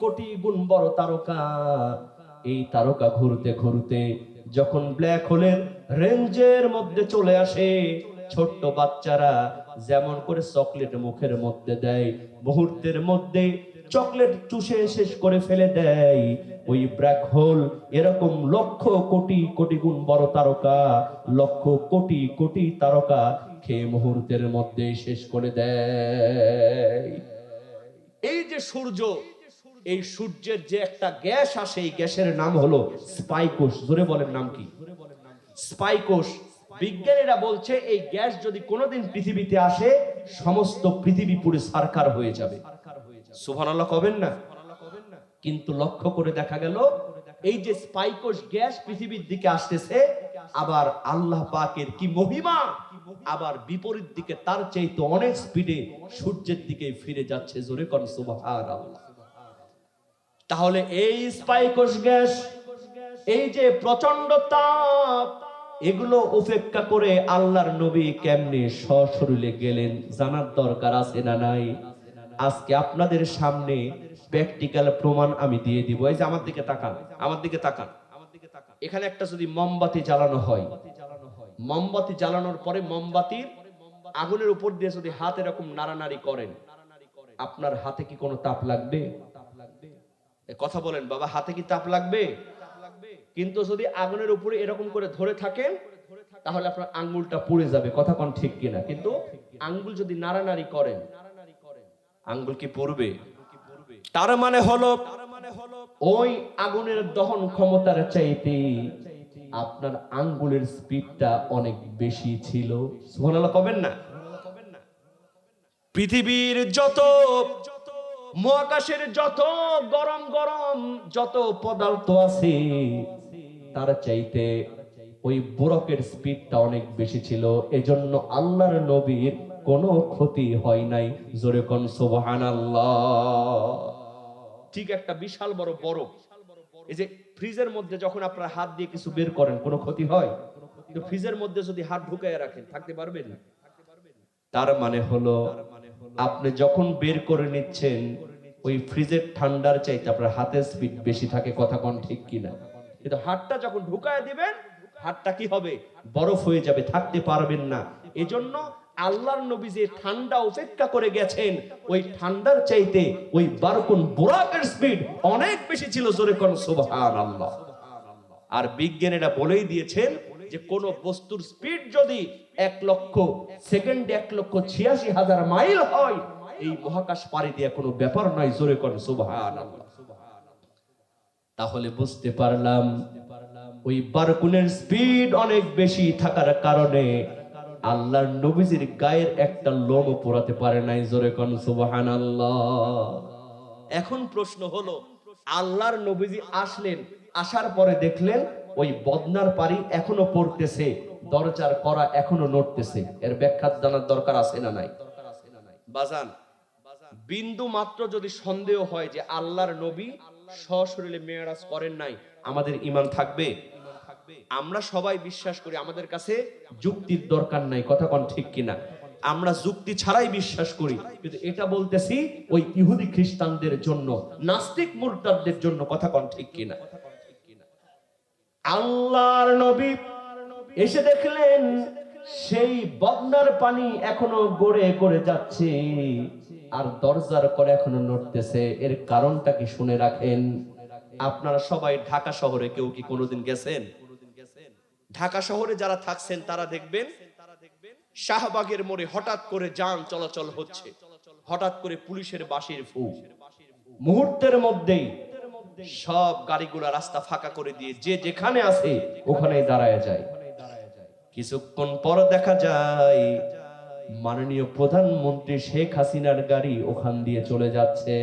কোটি গুণ বড় তারকা। এই তারকা ঘুরতে ঘুরতে যখন ব্ল্যাক হোলের রেঞ্জের মধ্যে চলে আসে, ছোট্ট বাচ্চারা যেমন করে চকলেট মুখের মধ্যে দেয়, মুহূর্তের মধ্যে চকলেট চুষে শেষ করে ফেলে দেয়। ওই ব্ল্যাক হোল এরকম লক্ষ কোটি কোটি গুণ বড় তারকা, লক্ষ কোটি কোটি তারকা খেয়ে মুহূর্তের মধ্যে শেষ করে দেয়। এই যে সূর্য এই সূর্যের যে একটা গ্যাস আসে এই গ্যাসের নাম হলো স্পাইকোষ। জোরে বলেন নাম কি? স্পাইকোষ। বিজ্ঞানীরা বলছে এই গ্যাস যদি কোনোদিন পৃথিবীতে আসে, সমস্ত পৃথিবী পুরো সারকার হয়ে যাবে। সুবহানাল্লাহ কবেন না? কিন্তু লক্ষ্য করে দেখা গেল, এই যে স্পাইকোষ গ্যাস পৃথিবীর দিকে আসতেছে, আবার আল্লাহ পাকের কি মহিমা? আবার বিপরীত দিকে তার চাইতে অনেক স্পিডে সূর্যের দিকে ফিরে যাচ্ছে। জোরে কর সুবহানাল্লাহ। তাহলে এই স্পাইকোষ গ্যাস, এই যে প্রচণ্ড তাপ, এগুলো উপেক্ষা করে আল্লাহর নবী কেমনে সশরীরে গেলেন জানার দরকার আছে না নাই? আজকে আপনাদের সামনে প্র্যাকটিক্যাল প্রমাণ আমি দিয়ে দিব। এই যে আমার দিকে তাকান, আমার দিকে তাকান। এখানে একটা যদি মোমবাতি জ্বালানো হয়, মোমবাতি জ্বালানোর পরে মোমবাতির আগুনের উপর দিয়ে যদি হাত এরকম নাড়ানাড়ি করেন, আপনার হাতে কি কোনো তাপ লাগবে? কথা বলেন, বাবা, হাতে কি তাপ লাগবে? কিন্তু যদি আগুনের উপরে এরকম করে ধরে থাকেন, তাহলে আপনার আঙ্গুলটা পুড়ে যাবে। কথা কোন ঠিক কিনা? কিন্তু আঙ্গুল যদি নাড়ানাড়ি করেন, আঙ্গুল কি পড়বে? তার মানে হলো, ওই আগুনের দহন ক্ষমতার চাইতে আপনার আঙ্গুলের স্পিডটা অনেক বেশি ছিল। সুবহানাল্লাহ, কবেন না? পৃথিবীর যত মহাকাশের যত গরম গরম যত পদার্থ আছে, তার চাইতে ওই বরফের স্পিডটা অনেক বেশি ছিল। এজন্য আল্লাহর নবীর কোনো ক্ষতি হয় নাই। জোরে কোন সুবহানাল্লাহ। ঠিক একটা বিশাল বড় বরফ। এই যে ফ্রিজের মধ্যে যখন আপনারা হাত দিয়ে কিছু বের করেন, কোনো ক্ষতি হয়? ফ্রিজের মধ্যে যদি হাত ঢুকায় রাখেন, থাকতে পারবেন? তার মানে হলো আপনি যখন বের করে নিচ্ছেন, ওই ফ্রিজের ঠান্ডার চাইতে আপনার হাতের স্পিড বেশি থাকে, কথা কোন ঠিক কিনা? কিন্তু হাতটা যখন ঢুকায় দিবেন, হাতটা কি হবে? বরফ হয়ে যাবে, থাকতে পারবেন না। এজন্য আল্লাহর নবী যে ঠান্ডা উপেক্ষা করে গেছেন, ওই ঠান্ডার চাইতে ওই বারকুন বোরাকের স্পিড অনেক বেশি ছিল, জোরে কোন সুবহানাল্লাহ। আর বিজ্ঞানীরা বলেই দিয়েছেন যে কোন বস্তুর স্পিড যদি এক লক্ষ সেকেন্ডে এক লক্ষ ছিয়াশি হাজার মাইল হয়, এই মহাকাশ পাড়ি দিয়ে কোনো ব্যাপার নয়, জোরে কোন সুবহান তাহলে বুঝতে পারলাম, ওই বারকুনের স্পিড অনেক বেশি থাকার কারণে আল্লাহর নবীজির গায়ের একটা লোম পোড়াতে পারে নাই, জোরে কোন সুবহান এখন প্রশ্ন হলো, আল্লাহর নবীজি আসলেন, আসার পরে দেখলেন ওই বদনার পারি এখনও পড়তেছে, দরজার করা এখনও নড়তেছে। এর ব্যাখ্যা জানার দরকার আছে না নাই? বাজান, বিন্দু মাত্র যদি সন্দেহ হয় যে আল্লাহর নবী সশরীরে মেয়ারাজ করেন নাই, আমাদের ইমান থাকবে? আমরা সবাই বিশ্বাস করি আমাদের কাছে যুক্তির দরকার নাই, কথা কোন ঠিক কিনা? আমরা যুক্তি ছাড়াই বিশ্বাস করি, কিন্তু এটা বলতেছি ওই ইহুদি খ্রিস্টানদের জন্য, নাস্তিক মুরতাদদের জন্য, কথা কোন ঠিক কিনা? আল্লাহর নবী এসে দেখলেন, সেই বদনার পানি এখনও গড়ে গড়ে যাচ্ছে আর দরজার করে এখনও নড়তেছে। এর কারণটা কি শুনে রাখেন? আপনারা সবাই ঢাকা শহরে কেউ কি কোনোদিন গেছেন? ঢাকা শহরে যারা থাকছেন, তারা দেখবেন শাহবাগের মোড়ে হঠাৎ করে যান চলাচল হচ্ছে। হঠাৎ করে পুলিশের বাঁশির ফু মুহূর্তের মধ্যেই সব গাড়িগুলা রাস্তা ফাঁকা করে দিয়ে যে যেখানে আছে, ওখানেই দাঁড়ায় যায়। কিছুক্ষণ পর দেখা যায়, মাননীয় প্রধানমন্ত্রী শেখ হাসিনার গাড়ি ওখান দিয়ে চলে যাচ্ছে।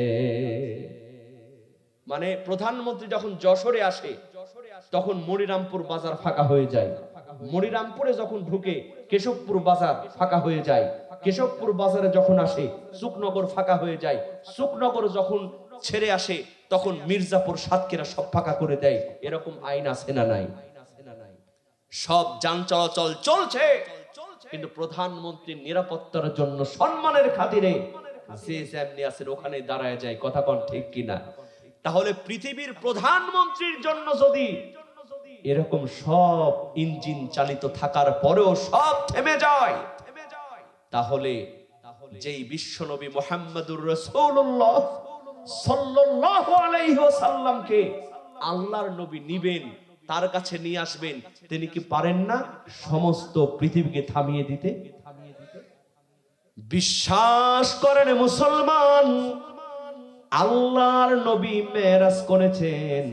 মানে প্রধানমন্ত্রী যখন যশোরে আসে, তখন মনিরামপুর বাজার ফাঁকা হয়ে যায়। মনিরামপুরে যখন ঢুকে, কেশবপুর বাজার ফাঁকা হয়ে যায়। কেশবপুর বাজারে যখন আসে, সুকনগর ফাঁকা হয়ে যায়। সুকনগর যখন ছেড়ে আসে তখন মির্জাপুর সাতক্ষীরা সব ফাঁকা করে দেয়। এরকম আইন আছে না নাই? সব যান চলাচল চলছে। কিন্তু প্রধানমন্ত্রীর নিরাপত্তার জন্য সম্মানের খাতিরে যে যেমনি আছেন ওখানে দাঁড়ায় যায়। কথা কোন ঠিক কিনা? তাহলে পৃথিবীর প্রধানমন্ত্রীর জন্য যদি এরকম সব ইঞ্জিন চালিত থাকার পরেও সব থেমে যায়, তাহলে যেই বিশ্বনবী মোহাম্মদুর রসুল্লাহ আল্লাহর নবী নিবেন, তার কাছে নিয়ে আসবেন। তিনি কি পারেন না সমস্ত পৃথিবীকে থামিয়ে দিতে? বিশ্বাস করেন মুসলমান, আল্লাহর নবী মেরাজ করেছেন।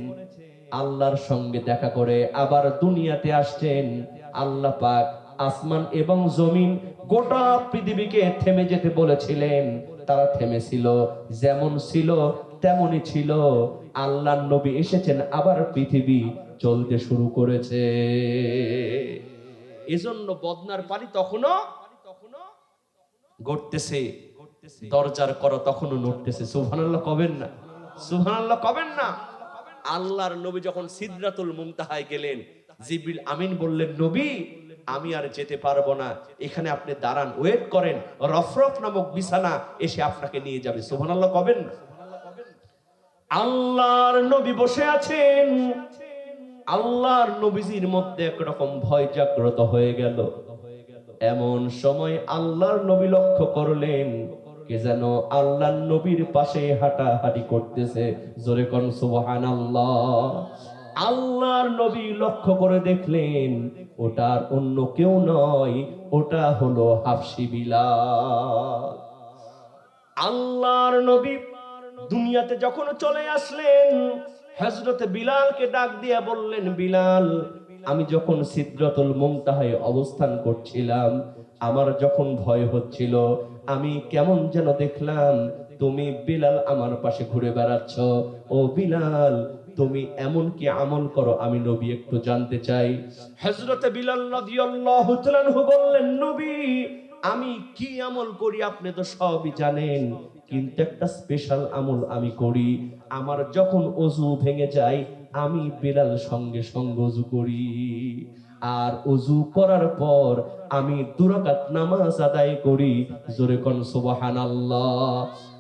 আল্লাহর সঙ্গে দেখা করে আবার দুনিয়াতে আসছেন। আল্লাহ পাক আসমান এবং জমিন গোটা পৃথিবীকে থেমে যেতে বলেছিলেন। তারা থেমেছিল, যেমন ছিল, তেমনই ছিল। আল্লাহর নবী এসেছেন, আবার পৃথিবী চলতে শুরু করেছে। এজন্য বদনার পানি তখনও গড়তেছে। দরজার করো তখনও নড়তেছে। সুবহানাল্লাহ কবেন না? সুবহানাল্লাহ কবেন না? আল্লাহর নবী যখন সিদরাতুল মুমতাহায় গেলেন, জিবরিল আমিন বললেন, নবী আমি আর যেতে পারব না। এখানে আপনি দাঁড়ান। ওয়েট করেন। রফরফ নামক বিছানা এসে আপনাকে নিয়ে যাবে। সুবহানাল্লাহ কবেন? আল্লাহর নবী বসে আছেন। আল্লাহর নবীজির মধ্যে একরকম ভয় জাগ্রত হয়ে গেল। এমন সময় আল্লাহর নবী লক্ষ্য করলেন, কে যেন আল্লাহর নবীর পাশে হাঁটাহাঁটি করতেছে। জোরে কোন সুবহানাল্লাহ। আল্লাহর নবী লক্ষ্য করে দেখলেন ওটার অন্য কেউ নয়, ওটা হলো হাফসি বিলাল। আল্লাহর নবী দুনিয়াতে যখন চলে আসলেন হজরতে বিলালকে ডাক দিয়ে বললেন, বিলাল, আমি যখন সিদ্রতুল মুমতাহায় অবস্থান করছিলাম, আমার যখন ভয় হচ্ছিল, আমি কেমন যেন দেখলাম, তুমি বিলাল আমার পাশে ঘুরে বেড়াচ্ছ। ও বিলাল তুমি এমন কি আমল করো? আমি নবী একটু জানতে চাই। হজরতে বিলাল রাদিয়াল্লাহু তাআলা বললেন, নবী, আমি কি আমল করি আপনি তো সবই জানেন, কিন্তু একটা স্পেশাল আমল আমি করি। আমার যখন অজু ভেঙে যায়, আমি বিলাল সঙ্গে সঙ্গে অজু করি। আর অজু করার পর আমি দুরাকাত নামাজ আদায় করি। জোরে কোন সুবহানাল্লাহ।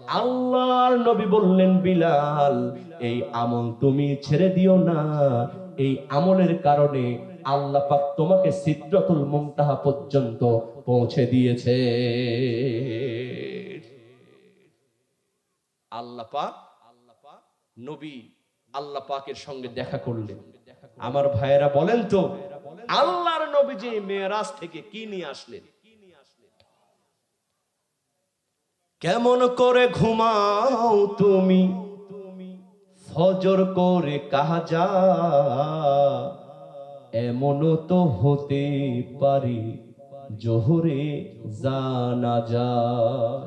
আল্লাহর নবী বললেন, বিলাল, এই আমল তুমি ছেড়ে দিও না। এই আমলের কারণে আল্লাহ পাক তোমাকে সিদ্রাতুল মুনতাহা পর্যন্ত পৌঁছে দিয়েছে। আল্লাহ পাক, নবী আল্লাহ পাকের সঙ্গে দেখা করলেন। আমার ভাইয়েরা বলেন তো, আল্লাহর নবী যে মেয়েরাজ থেকে কি নিয়ে আসলেন? কেমন করে ঘুমাও তুমি? ফজর করে যা এমনও তো হতে পারে জোহরে জানা যা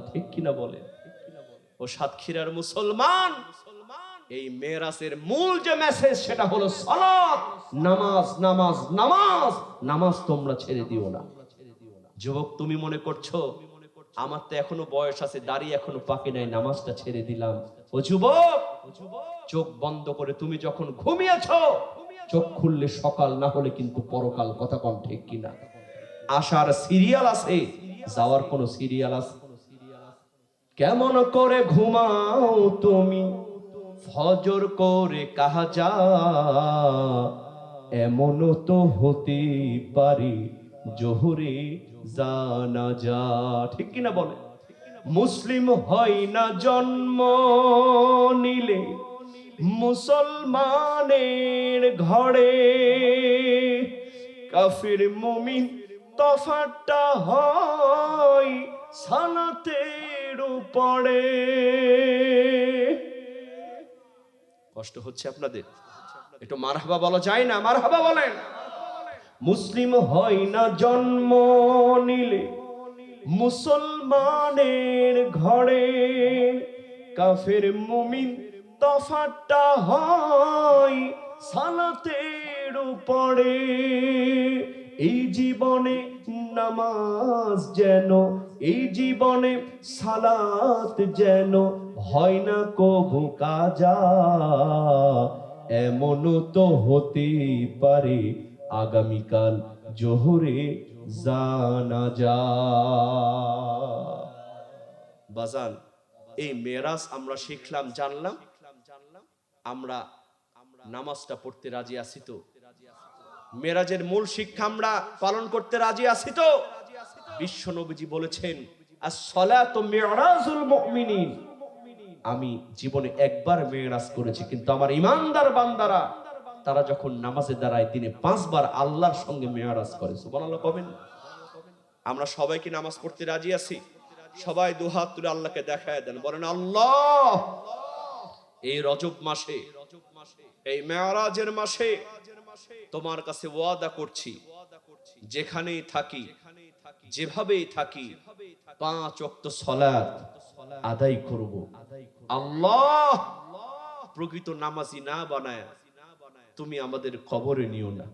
ঠিক কিনা বলে? ও সাতক্ষীরার মুসলমান, এই মেরাসের মূল যে মেসেজ সেটা হলো সালাত। নামাজ নামাজ নামাজ। নামাজ তোমরা ছেড়ে দিও না। যুবক, তুমি মনে করছ আমার তো এখনও বয়স আছে, দাঁড়িয়ে এখনও পাকে নাই, নামাজটা ছেড়ে দিলাম। ও যুবক, চোখ বন্ধ করে তুমি যখন ঘুমিয়েছ, চোখ খুললে সকাল, না হলে কিন্তু পরকাল, কথা কম ঠিক কিনা। আসার সিরিয়াল আছে, যাওয়ার কোন সিরিয়াল আছে? কেমন করে ঘুমাও তুমি? ফজর করে কাহা যা এমনও তো হতে পারে, জোহরে জানা যা, ঠিক কিনা বলে? মুসলিম হয় না জন্ম নিলে, মুসলমানের ঘরে কাফির মুমিন তফাটা হয় সালাতের উপরে। কষ্ট হচ্ছে আপনাদের? একটু মারহাবা বলা যায় না? মারহাবা বলেন। মুসলিম হয় না জন্ম নিলে। মুসলমানের ঘরে কাফের মুমিন তফাটা হয় সালাতের উপরে। এই জীবনে নামাজ যেন, এই জীবনে সালাত যেন হয় না কবু কাজা, এমনও তো হতে পারে আগামীকাল জোহরে জানা যা। বাজান, এই মেরাজ আমরা শিখলাম, জানলাম। আমরা নামাজটা পড়তে রাজি আছি তো? মেরাজের মূল শিক্ষা আমরা পালন করতে রাজি আছি তো? বিশ্ব নবীজি বলেছেন আমি জীবনে একবার মেরাজ করেছি, কিন্তু আমার ইমানদার বান্দারা তারা যখন নামাজে দাঁড়ায়, দিনে পাঁচবার আল্লাহর সঙ্গে মেয়ারাজ করে। সুবহানাল্লাহ, কবেন? আমরা সবাই কি নামাজ পড়তে রাজি আছি? সবাই দুহাত তুলে আল্লাহকে দেখায় দেন, বলেন, আল্লাহ! এই রজব মাসে, এই মেয়ারাজের মাসে তোমার কাছে ওয়াদা করছি, যেখানেই থাকি, যেভাবেই থাকি, পাঁচ অক্ত সলাৎ আদায় করব। আল্লাহ! প্রকৃত নামাজি না বানায় তুমি আমাদের খবরে নিও না।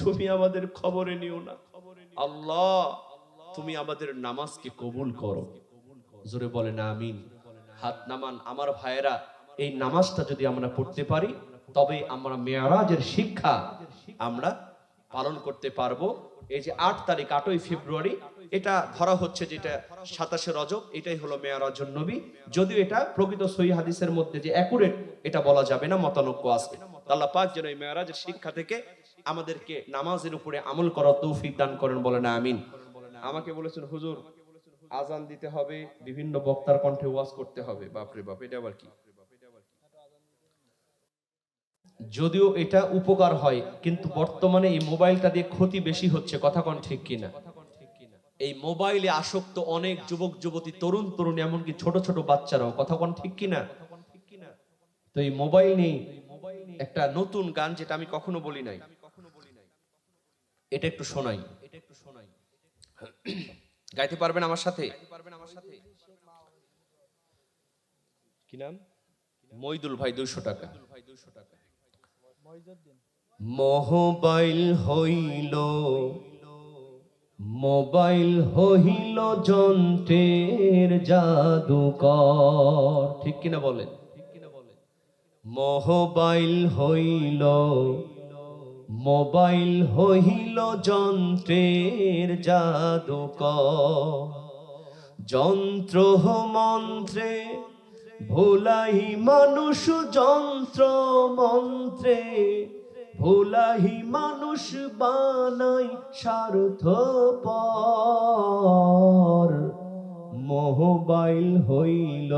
তুমি আমাদের খবরে নিও না। আল্লাহ তুমি আমাদের নামাজকে কবুল করো। জোরে বলে না আমিন। হাত নামান আমার ভাইয়েরা এই নামাজটা যদি আমরা পড়তে পারি তবে আমরা মেয়ারাজের শিক্ষা আমরা পালন করতে পারব। এই যে আট তারিখ আটই ফেব্রুয়ারি এটা ধরা হচ্ছে যেটা সাতাশে রজব এটাই হলো মেয়ারাজুন নবী। যদিও এটা প্রকৃত সহি হাদিসের মধ্যে যে অ্যাকুরেট এটা বলা যাবে না মতানক্য আছে। আল্লাহ পাক যেন এই মেয়ারাজের শিক্ষা থেকে আমাদেরকে নামাজের উপরে আমল করার তৌফিক দান করেন বলে না আমিন। আমাকে বলেছেন, হুজুর, আজান দিতে হবে, বিভিন্ন বক্তার কণ্ঠে ওয়াজ করতে হবে। বাপরে বাপ, এটা আবার কি? যদিও এটা উপকার হয়, কিন্তু বর্তমানে এই মোবাইলটা দিয়ে ক্ষতি বেশি হচ্ছে, কথা কোন ঠিক কিনা? এই মোবাইলে আসক্ত অনেক যুবক, যুবতী, তরুণ, তরুণী, এমনকি ছোট ছোট বাচ্চারাও, কথা কোন ঠিক কিনা? তো এই মোবাইল নেই একটা নতুন গান যেটা আমি কখনো বলি নাই। এটা একটু শোনাই। এটা একটু শোনাই গাইতে পারবেন আমার সাথে? কি নাম? মইদুল ভাই দুইশো টাকা। মোবাইল হইল মোবাইল হইল যন্ত্রের জাদুকর। ঠিক কিনা বলেন? মোবাইল হইল মোবাইল হইল যন্ত্রের জাদুকর। যন্ত্র মন্ত্রে, ভোলাই মানুষ যন্ত্র মন্ত্রে, ভোলাই মানুষ বানাই স্বার্থ পর মোবাইল হইল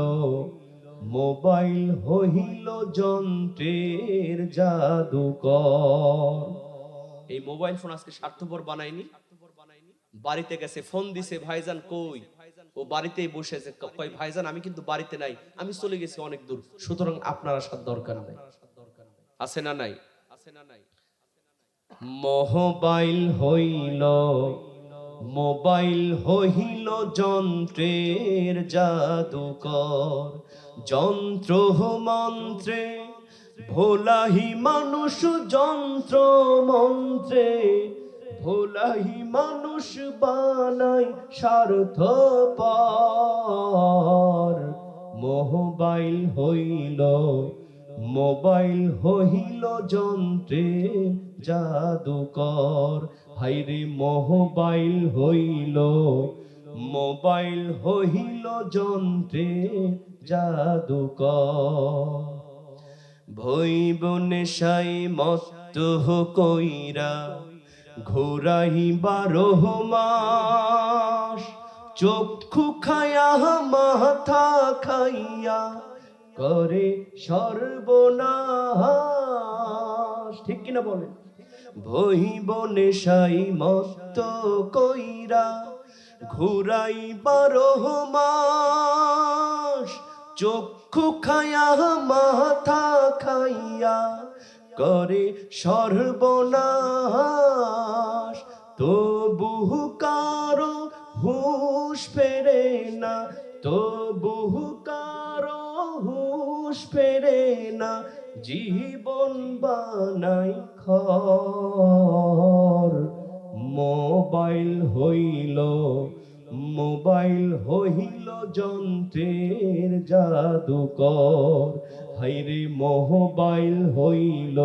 মোবাইল হইল যন্ত্রের জাদুকর। এই মোবাইল ফোন আজকে স্বার্থপর বানায়নি। বাড়িতে গেছে, ফোন দিছে, ভাইজান কই? ও বাড়িতেই বসে আছে। ক- কয়, ভাইজান, আমি কিন্তু বাড়িতে নাই, আমি চলে গেছি অনেক দূর। সুতরাং আপনার আসার দরকার নাই আছে না নাই। আছে না নাই? মোবাইল হইল মোবাইল হইল যন্ত্রের জাদুকর। যন্ত্র মন্ত্রে, ভোলাহি মানুষ যন্ত্র মন্ত্রে, ভোলাহি মানুষ বানাই স্বার্থ মোবাইল হইল মোবাইল হইল যন্ত্রে জাদুকর। হাইরে মোবাইল হইল মোবাইল হইল যন্ত্রে জাদুকর। ভই বনে সাই কইরা ঘোরাই বারো মাস চক্ষু খায়া মাথা খাইয়া করে সর্বনাশ। ঠিক কিনা বলে ভই বনে সাই মত্ত কইরা, ঘুরাই বারো মাস। চক্ষু খায়া মাথা খাইয়া করে সর্বনাশ। তবু কারও হুশ ফেরে না, তবু কারও হুশ ফেরে না। জীবন বানাই খর মোবাইল হইল মোবাইল হইল যন্ত্রের জাদুকর হাইরে মোবাইল হইল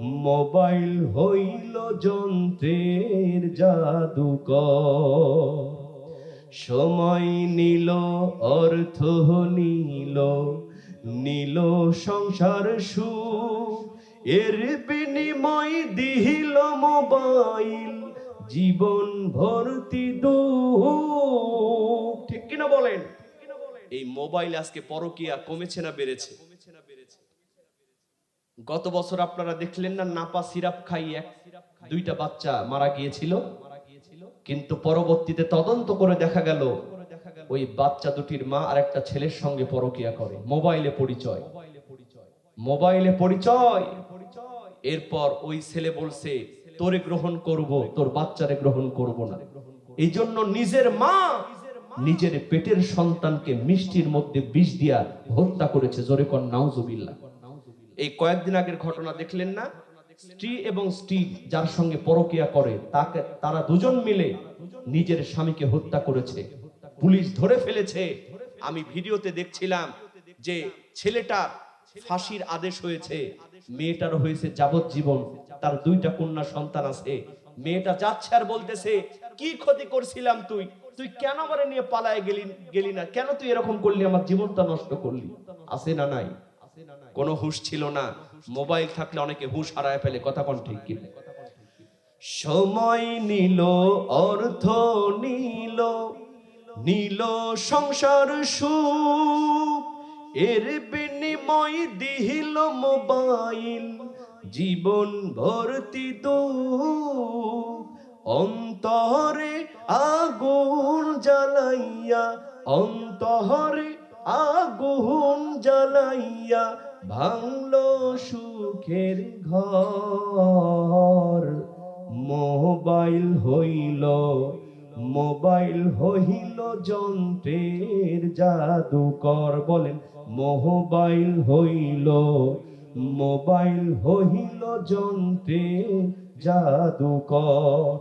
মোবাইল হইল যন্ত্রের জাদুকর সময় নিল, অর্থ নিল নীল সংসার সু এর বিনিময় দিহিল মোবাইল, জীবন ভর্তি দুঃখ। ঠিক কিনা বলেন? এই মোবাইল আজকে পরকিয়া কমেছে না বেড়েছে? গত বছর আপনারা দেখলেন না নাপা সিরাপ খাই এক, দুইটা বাচ্চা মারা গিয়েছিল? কিন্তু পরবর্তীতে তদন্ত করে দেখা গেল ওই বাচ্চা দুটির মা আর একটা ছেলের সঙ্গে পরকিয়া করে। মোবাইলে পরিচয়। মোবাইলে পরিচয়। এরপর ওই ছেলে বলছে, তোরে গ্রহণ করব, তোর বাচ্চারে গ্রহণ করব না। এই জন্য নিজের মা নিজের পেটের সন্তানকে মিষ্টির মধ্যে বিষ দিয়া হত্যা করেছে। জোরে কর নাউজুবিল্লাহ। এই কয়েকদিন আগের ঘটনা দেখলেন না? স্ত্রী এবং স্ত্রী যার সঙ্গে পরকিয়া করে, তাকে, তারা দুজন মিলে নিজের স্বামীকে হত্যা করেছে। পুলিশ ধরে ফেলেছে। আমি ভিডিওতে দেখছিলাম যে ছেলেটা ফাঁসির আদেশ হয়েছে। মেয়েটার হয়েছে যাবজ্জীবন। তার দুইটা কন্যা সন্তান আছে। মেয়েটা যাচ্ছে আর বলতেছে, কি ক্ষতি করছিলাম তুই? তুই কেন আমারে নিয়ে পালায় গেলি গেলি না? কেন তুই এরকম করলি? আমার জীবনটা নষ্ট করলি। আছে না নাই? কোনো হুঁশ ছিল না। মোবাইল থাকলে অনেকে হুশ হারায় ফেলে। কথা কোন ঠিক কি? সময় নিল, অর্থ নিল। নিল সংসার সুখ, এর বিনিময় দিহিল মোবাইল, জীবন ভর্তি দুঃখ। অন্তরে আগুন জ্বালাইয়া, অন্তরে আগুন জ্বালাইয়া ভাঙলো সুখের ঘর। মোবাইল হইল মোবাইল হইল যন্ত্রের জাদুকর, বলেন, মোবাইল হইল মোবাইল হইল যন্ত্রের জাদুকর।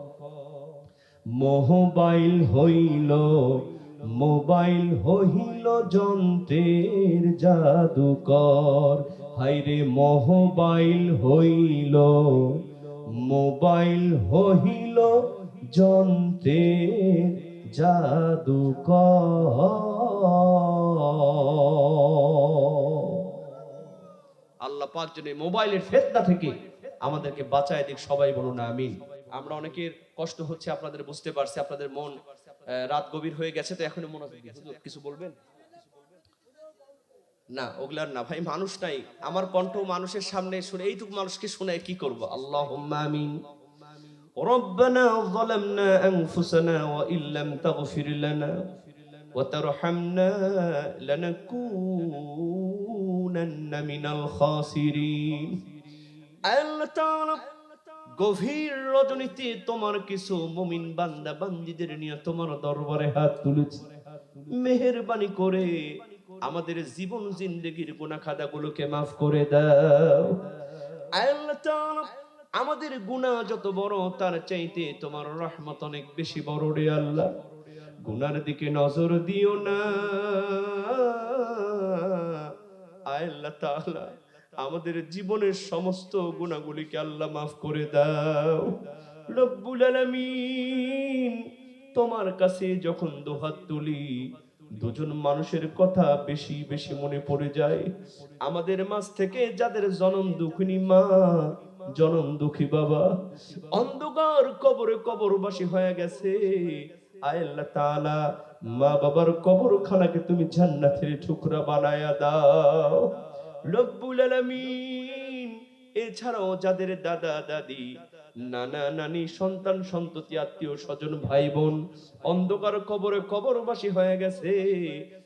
মোবাইল হইল মোবাইল হইল যন্ত্রের জাদুকর। হাইরে মোবাইল হইল মোবাইল হইল যন্ত্রের জাদুকর। আল্লাহ পাক যেন মোবাইলের ফেতনা থেকে আমাদেরকে বাঁচায় দিক, সবাই বলুন আমিন। আমরা অনেকের কষ্ট হচ্ছে, আপনাদের বুঝতে পারছি, আপনাদের মন রাত গভীর হয়ে গেছে, তো এখনও মনে হয় কিছু বলবেন? না ওগুলার না, ভাই, মানুষ নাই। আমার কণ্ঠ মানুষের সামনে শুনে, এইটুকু মানুষকে শুনে কি করব? আল্লাহ আমিন। ربنا ظلمنا أنفسنا وإن لم تغفر لنا وترحمنا لنكونن من الخاسرين আল্লাহ তাআলা গভীর রজনীতে তোমার কিছু মুমিন বান্দা বান্দিদের নিয়ে তোমার দরবারে হাত তুলেছি মেহেরবানি করে আমাদের জীবন জিন্দগির গুনাহ খাদাগুলোকে মাফ করে দাও আল্লাহ তাআলা আমাদের গুনাহ যত বড়, তার চাইতে তোমার রহমত অনেক বেশি বড় রে আল্লাহ। গুনার দিকে নজর দিও না। আল্লাহ তাআলা, আমাদের জীবনের সমস্ত গুণাগুলিকে আল্লাহ মাফ করে দাও। রব্বুল আলামিন, তোমার কাছে যখন দোহাত তুলি, দুজন মানুষের কথা বেশি বেশি মনে পড়ে যায়। আমাদের মাঝ থেকে যাদের জনম দুঃখিনী মা জনম দুঃখী বাবা। অন্ধকার কবরে কবরবাসী হয়ে গেছে। আল্লাহ তাআলা, মা বাবার কবরখানাকে তুমি জান্নাতের বানায়া দাও। রব্বুল আলামিন, এছাড়াও যাদের দাদা, দাদি, নানা, নানি, সন্তান, সন্ততি, আত্মীয় স্বজন ভাই বোন অন্ধকার কবরে কবরবাসী হয়ে গেছে।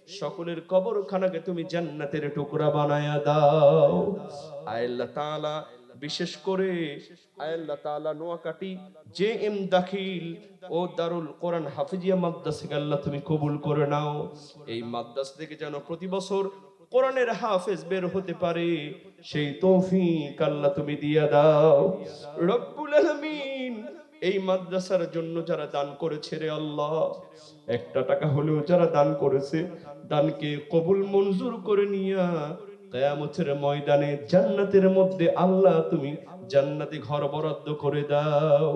সকলের কবরখানাকে তুমি জান্নাতের টুকরা বানায়া দাও। আল্লাহ তাআলা বিশেষ করে আল্লাহ তাআলা নোয়াকাটি জে এম দাখিল ও দারুল কোরআন হাফিজিয়া মাদ্রাসাকে আল্লাহ তুমি কবুল করে নাও। এই মাদ্রাসা থেকে যেন প্রতি বছর কোরআনের হাফেজ বের হতে পারে, সেই তৌফিক আল্লাহ তুমি দিয়া দাও। রব্বুল আলামিন, এই মাদ্রাসার জন্য যারা দান করেছে রে আল্লাহ, একটা টাকা হলেও যারা দান করেছে, দানকে কবুল মঞ্জুর করে নিয়া কেয়ামতের ময়দানে, জান্নাতের মধ্যে আল্লাহ তুমি জান্নাতি ঘর বরাদ্দ করে দাও।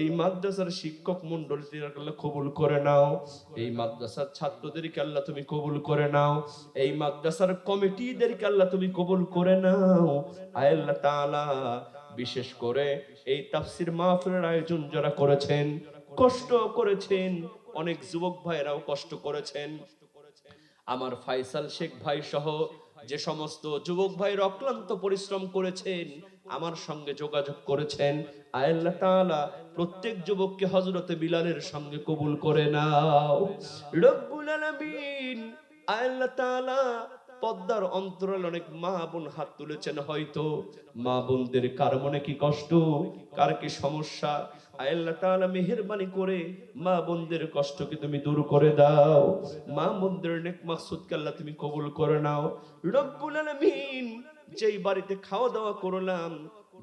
এই মাদ্রাসার শিক্ষক মন্ডলীদের আল্লাহ কবুল করে নাও। এই মাদ্রাসার ছাত্রদেরকে আল্লাহ তুমি কবুল করে নাও। এই মাদ্রাসার কমিটিদেরকে আল্লাহ তুমি কবুল করে নাও। আল্লাহ তাআলা, বিশেষ করে এই তাফসির মাহফিলের আয়োজন যারা করেছেন, কষ্ট করেছেন, অনেক যুবক ভাইরাও কষ্ট করেছেন। আমার ফাইসাল শেখ ভাই সহ যে সমস্ত যুবক ভাইয়ের অক্লান্ত পরিশ্রম করেছেন, আমার সঙ্গে যোগাযোগ করেছেন। আল্লাহ তাআলা প্রত্যেক যুবককে হযরতে বিলালের সঙ্গে কবুল করে নাও। রব্বুল আলামিন আল্লাহ তাআলা পদ্মার অন্তরাল অনেক মা বোন হাত তুলেছেন হয়তো। মা বোনদের কার মনে কি কষ্ট? কার কি সমস্যা? আল্লাহ তাআলা মেহেরবানি করে মা বোনদের কষ্টকে তুমি দূর করে দাও। মা বোনদের নেক মাকসুদকে আল্লাহ তুমি কবুল করে নাও। রব্বুল আলামিন যেই বাড়িতে খাওয়া দাওয়া করলাম,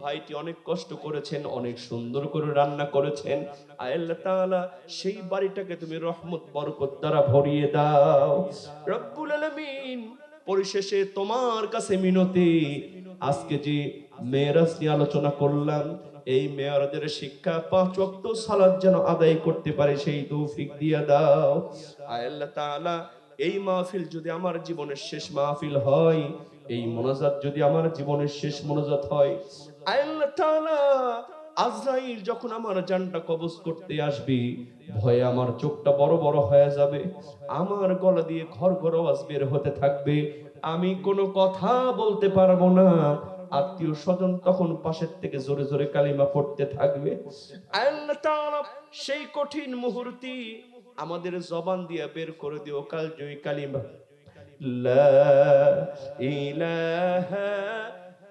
ভাইটি অনেক কষ্ট করেছেন, অনেক সুন্দর করে রান্না করেছেন। আল্লাহ তাআলা সেই বাড়িটাকে তুমি রহমত, বরকত দ্বারা ভরিয়ে দাও। রব্বুল আলামিন পরিশেষে তোমার কাছে মিনতি। আজকে যে মেয়েরাজ নিয়ে আলোচনা করলাম এই মেয়রদের শিক্ষা পাঁচ ওয়াক্ত সালাত যেন আদায় করতে পারে, সেই তৌফিক দিয়ে দাও। আল্লাহ তাআলা, এই মাহফিল যদি আমার জীবনের শেষ মাহফিল হয়, এই মোনাজাত যদি আমার জীবনের শেষ মোনাজাত হয় আল্লাহ তাআলা, আজরাইল যখন আমার জানটা কবজ করতে আসবে, ভয়ে আমার চোখটা বড় বড় হয়ে যাবে, আমার গলা দিয়ে ঘর ঘর আওয়াজ বের হতে থাকবে, আমি কোনো কথা বলতে পারব না। আত্মীয় স্বজন তখন পাশের থেকে জোরে জোরে কালিমা পড়তে থাকবে। সেই কঠিন মুহূর্তে আমাদের জবান দিয়ে বের করে দিও কাল জয়ী কালিমা। লা ইলাহা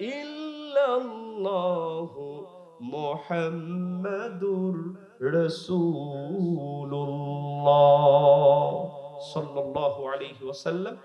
ইল্লাল্লাহু মুহাম্মাদুর রাসূলুল্লাহ। সাল্লাল্লাহু আলাইহি ওয়াসাল্লাম।